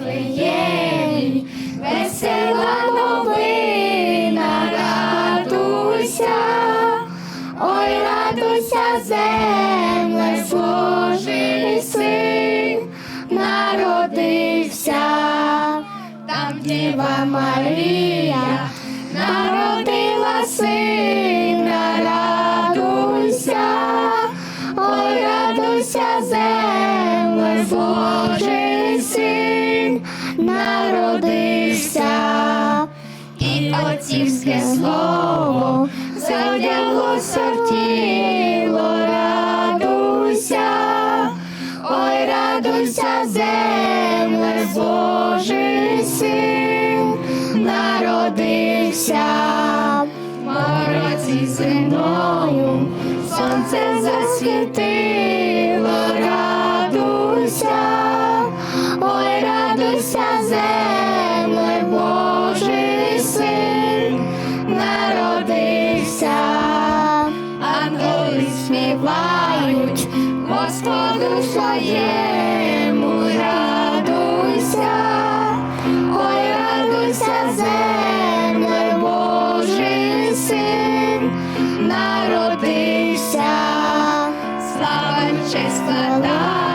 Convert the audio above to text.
Вифлеємі, весела новина, радуйся, ой, радуйся, земле, Божий син народився, там Діва Марія народила сина, радуйся, ой, радуйся, земле, Божий народився, і отцівське слово завдялося в тіло, радуйся, ой, радуйся, земле, Божий син народився, мороці зимою сонце засвітило, земле, Божий син народився, ангели співають, Господу своєму радуйся, ой, радуйся, земле, Божий син народився, слава честь складають,